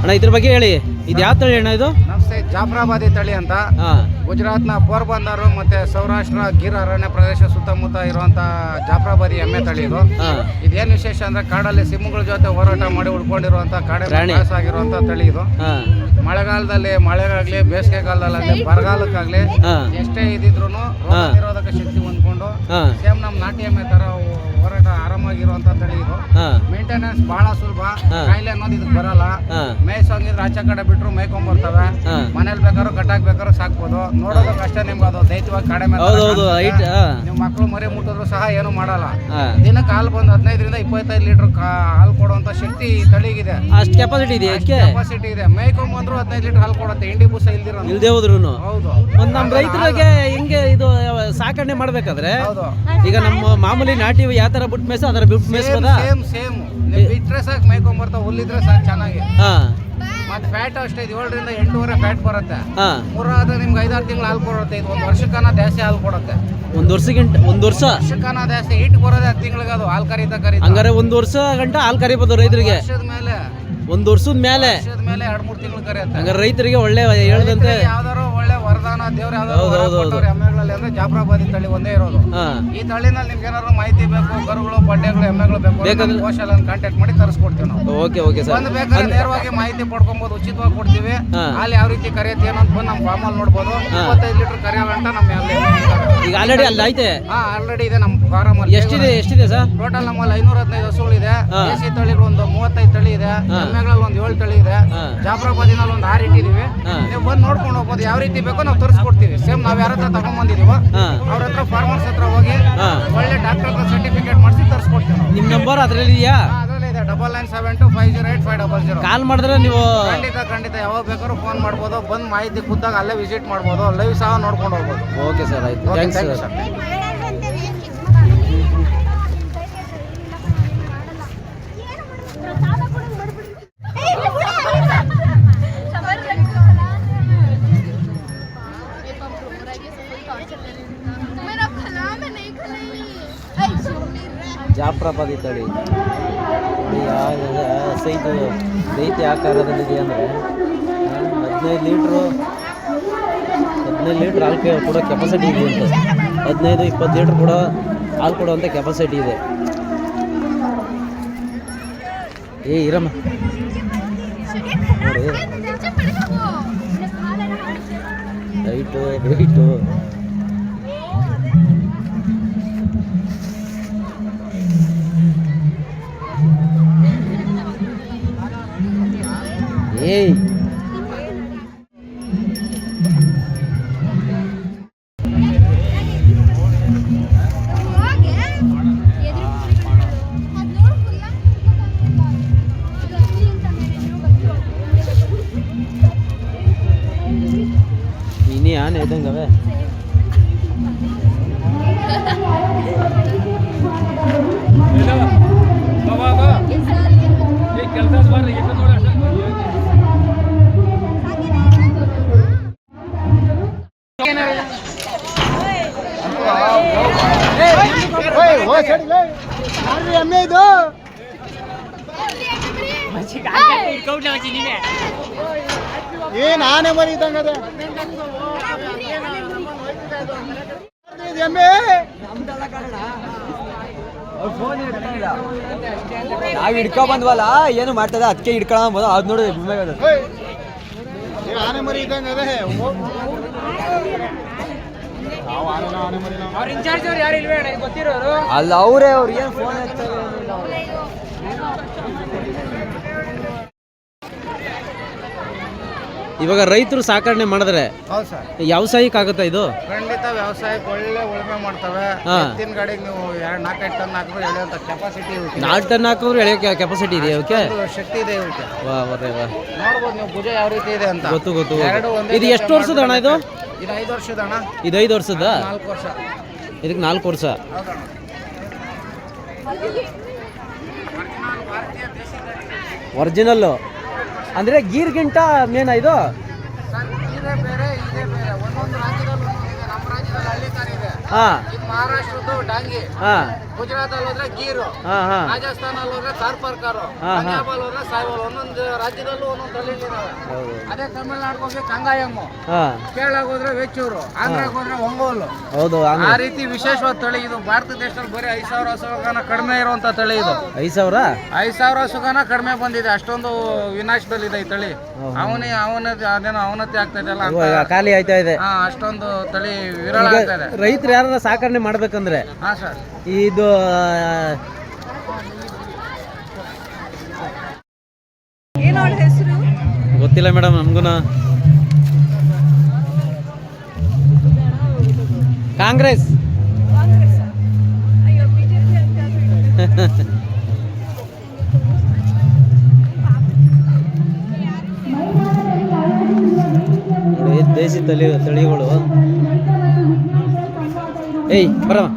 ಅಣ್ಣ ಇದ್ರ ಬಗ್ಗೆ ಹೇಳಿ. ಇದು ಯಾವ ತಳಿ ಅಣ್ಣ ಇದು? ನಮಸ್ತೆ ಜಾಫ್ರಾಬಾದಿ ತಳಿ ಅಂತ. ಗುಜರಾತ್ ಗುಜರಾತ್ನ ಪೋರ್ಬಂದರು ಮತ್ತೆ ಸೌರಾಷ್ಟ್ರ ಗಿರ್ ಅರಣ್ಯ ಪ್ರದೇಶ ಸುತ್ತಮುತ್ತ ಇರುವಂತ ಜಾಫ್ರಾಬಾದಿ ಎಮ್ಮೆ ತಳಿ ಇದು. ಹಾಂ. ಇದೇನು ವಿಶೇಷ ಅಂದ್ರೆ ಕಾಡಲ್ಲಿ ಸಿಂಹಗಳ ಜೊತೆ ಹೋರಾಟ ಮಾಡಿ ಉಳ್ಕೊಂಡಿರುವಂತ ಕಾಡೆ ಪ್ರಾಣಿ. ಆಗಿರುವಂತ ತಳಿ ಇದು. ಹಾಂ. ಮಳೆಗಾಲದಲ್ಲಿ ಮಳೆಗಾಗ್ಲಿ ಬೇಸಿಗೆ ಕಾಲದಲ್ಲಿ ಬರಗಾಲಕ್ಕಾಗ್ಲಿ ಹಾಂ. ಎಷ್ಟೇ ಇದಿದ್ರು ರೋಗ ಹಾ. ನಿರೋಧಕ ಶಕ್ತಿ ಹೊಂದ್ಕೊಂಡು ಹಾಂ. ಸೇಮ್ ನಮ್ಮ ನಾಟಿ ಎಮ್ಮೆ ತರ ಹೋರಾಟ ಆರಾಮಾಗಿರುವಂತ ತಳಿ ಇದು. ಮೇಂಟೆನೆನ್ಸ್ ಬಹಳ ಸುಲಭ. ಕಾಯಿಲೆ ಅನ್ನೋದು ಇದಕ್ಕೆ ಬರಲ್ಲ. ಮೇಯ್ಸೋಂಗಿದ್ರೆ ಆಚೆ ಕಡೆ ಬಿಟ್ರು ಮೇಯ್ಕೊಂಡ್ ಬರ್ತವೆ. ಮನೇಲಿ ಬೇಕಾದ್ರೂ ಕಟ್ಟಾಕ್ ಬೇಕಾದ್ರೂ ಸಾಕ್ಬೋದು. ನೋಡೋದಕ್ಕೆ ಅಷ್ಟೇ ನಿಮ್ಗೆ ಅದು ದೈತ್ಯವಾಗಿ ಕಡಿಮೆ ಹಾಂ. ಮಕ್ಕಳು ಮರಿ ಮುಟ್ಟಿದ್ರು ಸಹ ಏನು ಮಾಡಲ್ಲ. ದಿನಕ್ಕೆ ಹಾಲು ಬಂದು ಹದಿನೈದರಿಂದ ಇಪ್ಪತ್ತೈದು ಲೀಟರ್ ಹಾಲು ಕೊಡುವಂತ ಶಕ್ತಿ ತಳಿಗಿದೆ. ಅಷ್ಟು ಕೆಪಾಸಿಟಿ ಇದೆ ಕೆಪಾಸಿಟಿ ಇದೆ. ಮೇಯ್ಕೊಂಬಂದ್ರು ಹದಿನೈದು ಲೀಟರ್ ಹಾಲು ಕೊಡುತ್ತೆ. ಇಂಡಿ ಬೂಸ ಇಲ್ದಿರೋ ಇಲ್ದೇ ಹೋದ್ರು ಹೌದು. ಒಂದು ನಮ್ಮ ರೈತರಿಗೆ ಹಿಂಗೆ ಇದು ಸಾಕಣೆ ಮಾಡ್ಬೇಕಾದ್ರೆ ಹೌದು. ಈಗ ನಮ್ಮ ಮಾಮೂಲಿ ನಾಟಿ ಯಾವ ತರ ಬಿಟ್ಟ ಮೇಸ ಅದರ ಬಿಟ್ಟು ಮೇಯಿಸ್ಬೋದಾ ಸೇಮ್ ಸೇಮ್ ನೀವು ಬಿಟ್ರೆ ಸಾಕು ಮೇಯ್ಕೊಂಬರ್ತಾವ ಹುಲ್ಲಿದ್ರೆ ಸಾಕು ಚೆನ್ನಾಗಿ. ಹಾ. ಮತ್ತೆ ಫ್ಯಾಟ್ ಅಷ್ಟೇ ಇದು ಏಳರಿಂದ ಎಂಟೂವರೆ ಫ್ಯಾಟ್ ಬರುತ್ತೆ. ಹಾಂ. ಮೂರಾದ್ರೆ ನಿಮ್ಗೆ ಐದಾರು ತಿಂಗಳು ಹಾಲು ಕೊಡುತ್ತೆ ಇದು ಒಂದು ವರ್ಷಕ್ಕನ ಜಾಸ್ತಿ ಹಾಲು ಕೊಡುತ್ತೆ. ಒಂದು ವರ್ಷಕ್ಕಿಂತ ಒಂದು ವರ್ಷ? ವರ್ಷಕ್ಕನ ಜಾಸ್ತಿ ಹಿಟ್ ಬರೋದೇ ಹತ್ತು ತಿಂಗಳಿಗೆ ಅದು ಹಾಲು ಕರೀತಾ ಕರೀತಾ. ಹಂಗಾರೆ ಒಂದು ವರ್ಷ ಗಂಟ ಹಾಲು ಕರಿಬೋದು ರೈತರಿಗೆ. ವರ್ಷದ ಮೇಲೆ. ಒಂದು ವರ್ಷದ ಮೇಲೆ? ವರ್ಷದ ಮೇಲೆ ಎರಡು ಮೂರು ತಿಂಗಳು ಕರೆಯುತ್ತೆ. ಹಂಗಾರೆ ರೈತರಿಗೆ ಒಳ್ಳೆ ಹೇಳ್ದಂತೆ. ಯಾವ್ದಾರು ಒಳ್ಳೆ ವರದಾನ ದೇವ್ರ ಯಾವ್ದಾರು ಹೌದು, ಹೌದು. ಎಮ್ಮೆಗಳಲ್ಲಿ ಅಂದ್ರೆ ಜಾಫ್ರಾಬಾದಿ ತಳಿ ಒಂದೇ ಇರೋದು. ಹಾಂ. ಈ ತಳಿನಲ್ಲಿ ನಿಮ್ಗೆ ಏನಾದ್ರು ಮಾಹಿತಿ ಬೇಕು ಕರುಗಳು ಪಡ್ಡೆಗಳು ಎಮ್ಮೆಗಳು ಬೇಕು ಬೇಕಂದ್ರೆ- ಕಾಂಟ್ಯಾಕ್ಟ್ ಮಾಡಿ ತರಿಸ್ಕೊಡ್ತೀವಿ ನಾವು. Okay okay sir. ಬಂದು ಬೇಕಾದ್ರೆ ನೇರವಾಗಿ ಮಾಹಿತಿ ಪಡ್ಕೊಬಹುದು ಉಚಿತವಾಗಿ ಕೊಡ್ತೀವಿ. ಹಾ. ಅಲ್ಲಿ ಯಾವ ರೀತಿ ಕರೆಯುತ್ತೆ ಏನೋ ಅಂತ ಬಂದು ನಮ್ಮ ಫಾರ್ಮಲ್ಲಿ ನೋಡ್ಬೋದು. ಇಪ್ಪತ್ತೈದು ಲೀಟರ್ ಕರೆಯೋ ಗಂಟ ನಮ್ಮ ಅಲ್ಲಿ ಈಗ ಆಲ್ರೆಡಿ ಅಲ್ಲಿ ಐತೆ? ಹಾ ಆಲ್ರೆಡಿ ಇದೆ ನಮ್ಮ ಫಾರಮಲ್ಲಿ ಎಷ್ಟಿದೆ ಎಷ್ಟಿದೆ ಸರ್? ಟೋಟಲ್ ನಮ್ಮಲ್ಲಿ ಐನೂರ ಹದಿನೈದು ಹಸುಗಳಿದೆ ಹಾ. ದೇಸಿ ತಳಿಗಳು ಒಂದು ಮೂವತ್ತೈದು ತಳಿ ಇದೆ. ಹಾ. ಎಮ್ಮೆಗಳಲ್ಲಿ ಒಂದು ಏಳು ತಳಿ ಇದೆ. ಹಾ. ಜಾಫ್ರಾಬಾದಿನಲ್ಲಿ ಒಂದು ಆರು ಇಟ್ಟಿದೀವಿ. ಹಾ. ನೀವು ಬಂದು ನೋಡ್ಕೊಂಡು ಹೋಗ್ಬೋದು ಯಾವ ರೀತಿ ಬೇಕೋ ನಾವು ತರಿಸ್ಕೊಡ್ತೀವಿ. ಸೇಮ್ ನಾವು ಯಾರ ಹತ್ರ ಹಾಂ. ಅವ್ರ ಹತ್ರ ಫಾರ್ಮರ್ಸ್ ಹತ್ರ ಹೋಗಿ ಒಳ್ಳೆ ಡಾಕ್ಟರ್ ಸರ್ಟಿಫಿಕೇಟ್ ಮಾಡಿಸಿ ತರಿಸ್ಕೊಡ್ತೀವಿ ನಿಮ್ಮ ನಂಬರ್ ಅದರಲ್ಲಿ ಇದೆಯಾ? Double nine seven two five zero eight five double zero call ಮಾಡಿದ್ರೆ ನೀವು ಖಂಡಿತ ಖಂಡಿತ ಯಾವಾಗ ಬೇಕಾದ್ರೂ ಫೋನ್ ಮಾಡ್ಬೋದು ಬಂದು ಮಾಹಿತಿ ಖುದ್ದಾಗ ಅಲ್ಲೇ ವಿಸಿಟ್ ಮಾಡ್ಬೋದು ಲೈವ್ ಸಹ ನೋಡ್ಕೊಂಡು ಹೋಗ್ಬೋದು. ಓಕೆ ಸರ್ ಆಯ್ತು. ಥ್ಯಾಂಕ್ಸ್ ಸರ್ ಜಾಫ್ರಾಬಾದಿ ತಳಿ ಸೈಜು ದೈತ್ಯ ಆಕಾರದಲ್ಲಿದೆ ಅಂದರೆ ಹದಿನೈದು ಲೀಟ್ರು ಹದಿನೈದು ಲೀಟ್ರ್ ಹಾಲು ಕೊಡೋ ಕೆಪಾಸಿಟಿ ಇದೆ ಅಂತ ಹದಿನೈದು ಇಪ್ಪತ್ತು ಲೀಟ್ರ್ ಕೂಡ ಹಾಲು ಕೊಡುವಂಥ ಕೆಪಾಸಿಟಿ ಇದೆ ಏ ಇರಮ್ಮ ನೋಡಿ ಹೈಟು ವೆಯ್ಟು ಏಯ್ ನೀನೇ ಆನೆ ಇದ್ದಂಗವೆ ಏನ್ ಆನೆ ಮರಿ ಇದ್ದಂಗದೆ ಎಮ್ಮೆ. ನಾವು ಹಿಡ್ಕೊ ಬಂದ್ವಲ್ಲ ಏನು ಮಾಡ್ತದ? ಅದಕ್ಕೆ ಹಿಡ್ಕೊಳ ಅದ್ ನೋಡಿ ಆನೆ ಮರಿ ನಾವು ಅಲ್ಲ ಅವರೇ ಅವ್ರು ಏನು ಫೋನ್ ಇವಾಗ ರೈತರು ಸಾಕಣೆ ಮಾಡಿದ್ರೆ ಹೌದು ಸರ್. ವ್ಯಾವಸಾಯಿಕ ಆಗುತ್ತಾ ಇದು? ಖಂಡಿತ ವ್ಯವಸಾಯಕ್ಕೆ ಒಳ್ಳೆ ಉಳುಮೆ ಮಾಡ್ತವೆ. ಹಾ. ಎತ್ತಿನ ಗಾಡಿಗೆ ನೀವು ಎರಡು ನಾಲ್ಕೈದು ಟನ್ ಹಾಕಿದ್ರೆ ಎಳೆಯುವಂಥ ಕೆಪಾಸಿಟಿ ಇವಕ್ಕೆ ನಾಲ್ಕು ಟನ್ ಹಾಕಿದ್ರೆ ಎಳೆಯೋಕೆ ಕೆಪಾಸಿಟಿ ಇದೆ ಓಕೆ ಒಂದು ಶಕ್ತಿ ಇದೆ ಇವಕ್ಕೆ. ವಾ ಬರ್ರೆ ವಾ ನೋಡ್ಬೋದು ನೀವು ಭುಜ ಯಾವ ರೀತಿ ಇದೆ ಅಂತ. ಗೊತ್ತು ಗೊತ್ತು ಎರಡು ಒಂದೇ ಇದು ಎಷ್ಟು ವರ್ಷದ ಹಣ ಇದು? ಇದು ಐದು ವರ್ಷದ ಹಣ ಇದು ಐದು ವರ್ಷದ? ನಾಲ್ಕು ವರ್ಷ. ಇದಕ್ಕೆ ನಾಲ್ಕು ವರ್ಷ. ಹೌದಣ್ಣ. ಒರಿಜಿನಲ್ಲು ಅಂದರೆ ಗೀರ್ಗಿಂಟ ಮೇನ ಇದು ಸರ್ ಇದೇ ಬೇರೆ ಇದೇ ಬೇರೆ ಒಂದೊಂದು ರಾಜ್ಯದಲ್ಲಿ ಒಂದೊಂದಿದೆ ನಮ್ಮ ರಾಜ್ಯದಲ್ಲಿ ಹಳ್ಳಿ ಕಾರ್ ಇದೆ ಹಾಂ ಇದು ಮಹಾರಾಷ್ಟ್ರದ್ದು ಡಾಂಗಿ. ಹಾಂ. ಗುಜರಾತ್ ಅಲ್ಲಿ ಹೋದ್ರೆ ಗೀರು. ರಾಜಸ್ಥಾನ ಅಲ್ಲಿ ಹೋದ್ರೆ ಕಾರ್ಪರ್ಕಾರು. ಪಂಜಾಬ್ ಅಲ್ಲಿ ಹೋದ್ರೆ ಸಾಯಿವಾಲ್ ಒಂದೊಂದು ರಾಜ್ಯದಲ್ಲೂ ಒಂದೊಂದು ತಳಿ ಹೌದು. ಅದೇ ತಮಿಳ್ನಾಡಿಗೆ ಹೋಗಿ ಕಂಗಾಯಮ್ಮು. ಕೇರಳಕ್ಕೆ ಹೋದ್ರೆ ವೆಚ್ಚೂರು. ಆಂಧ್ರಕ್ಕೆ ಹೋದ್ರೆ ಒಂಗೋಲು. ಹೌದು ಆ ರೀತಿ ವಿಶೇಷವಾದ ತಳಿ ಇದು. ಭಾರತ ದೇಶದಲ್ಲಿ ಬರೀ ಐದು ಸಾವಿರ ಹಸುಗನ ಕಡಿಮೆ ಇರುವಂತ ತಳಿ ಇದು. ಐದು ಸಾವಿರ? ಐದು ಸಾವಿರ ಹಸುಗನ ಕಡಿಮೆ ಬಂದಿದೆ. ಅಷ್ಟೊಂದು ವಿನಾಶದಲ್ಲಿದೆ ಈ ತಳಿ. ಅವನೇ ಅವನತಿ ಅದೇನೋ ಅವನತಿ ಆಗ್ತಾ ಇದೆಯಲ್ಲ ಖಾಲಿ ಆಯ್ತಾ ಇದೆ. ಅಷ್ಟೊಂದು ತಳಿ ವಿರಳ ಆಗ್ತಾ ಇದೆ. ರೈತರು ಯಾರ ಸಾಕಣೆ ಮಾಡ್ಬೇಕಂದ್ರೆ? ಹಾ ಸರ್ ಇದು ಏನು ಅವಳ ಹೆಸರು? ಗೊತ್ತಿಲ್ಲ ಮೇಡಮ್ ನಮ್ಗು ಕಾಂಗ್ರೆಸ್. ದೇಶಿ ತಳಿ ತಳಿಗಳು. ஏய் பரவா